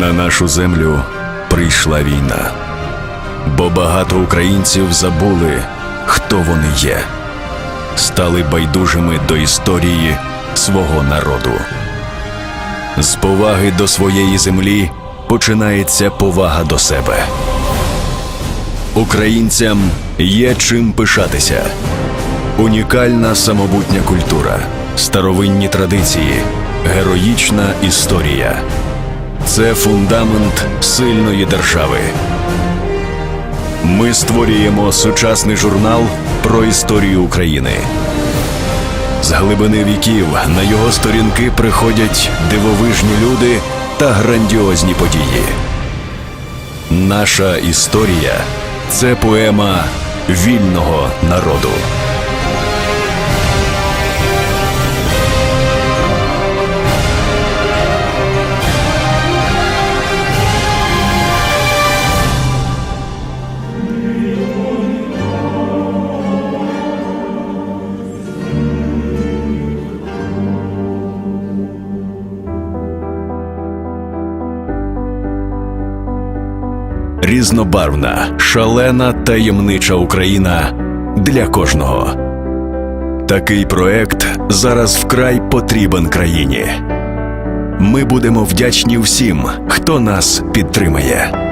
На нашу землю прийшла війна, бо багато українців забули, хто вони є, стали байдужими до історії свого народу. З поваги до своєї землі починається повага до себе. Українцям є чим пишатися. Унікальна самобутня культура, старовинні традиції, героїчна історія. Це фундамент сильної держави. Ми створюємо сучасний журнал про історію України. З глибини віків на його сторінки приходять дивовижні люди та грандіозні події. Наша історія це поема вільного народу. Різнобарвна, шалена таємнича Україна для кожного. Такий проект зараз вкрай потрібен країні. Ми будемо вдячні всім, хто нас підтримає.